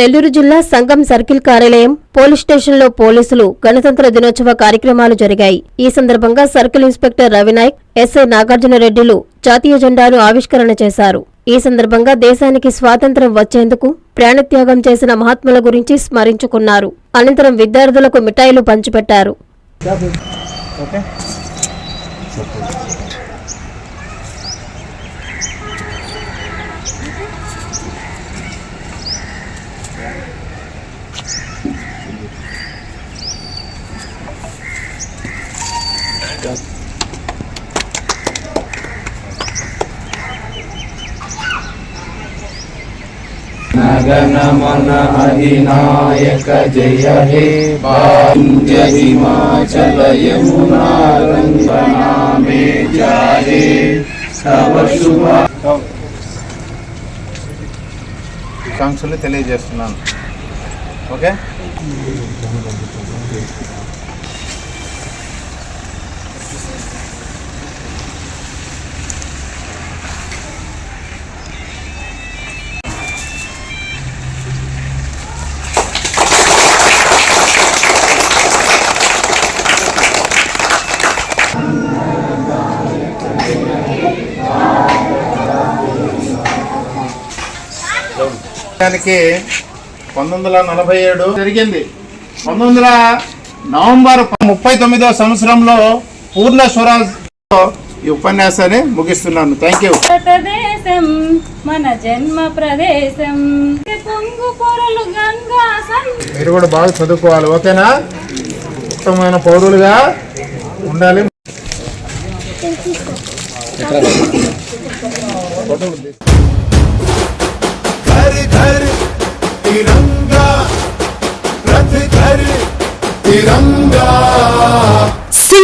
నెల్లూరు జిల్లా సంగం సర్కిల్ కార్యాలయం పోలీస్ స్టేషన్లో పోలీసులు గణతంత్ర దినోత్సవ కార్యక్రమాలు జరిగాయి. ఈ సందర్భంగా circle inspector Ravinayak SI Nagarjuna రెడ్డిలు జాతీయ జెండాను ఆవిష్కరణ చేశారు. ఈ సందర్భంగా దేశానికి స్వాతంత్ర్యం వచ్చేందుకు ప్రాణత్యాగం చేసిన మహాత్ముల గురించి స్మరించుకున్నారు. అనంతరం విద్యార్థులకు మిఠాయిలు పంచిపెట్టారు. ఓకే నగనమన అధినాయక జయ హే భాగ్య హిమాచల యమునా రంగనామే జారే తవ శుభ ఆకాంక్షలు తెలియజేస్తున్నాను. ఓకే? దానికి పంతొమ్మిది వందల నలభై ఏడు జరిగింది. పంతొమ్మిది వందల నవంబర్ ముప్పై తొమ్మిదవ సంవత్సరంలో పూర్ణ స్వరాజ్తో ఈ ఉపన్యాసాన్ని ముగిస్తున్నాను. థ్యాంక్ యూ భారతదేశం మన జన్మ ప్రదేశం. మీరు కూడా బాగా చదువుకోవాలి ఓకేనా? ఉత్తమమైన పౌరులుగా ఉండాలి.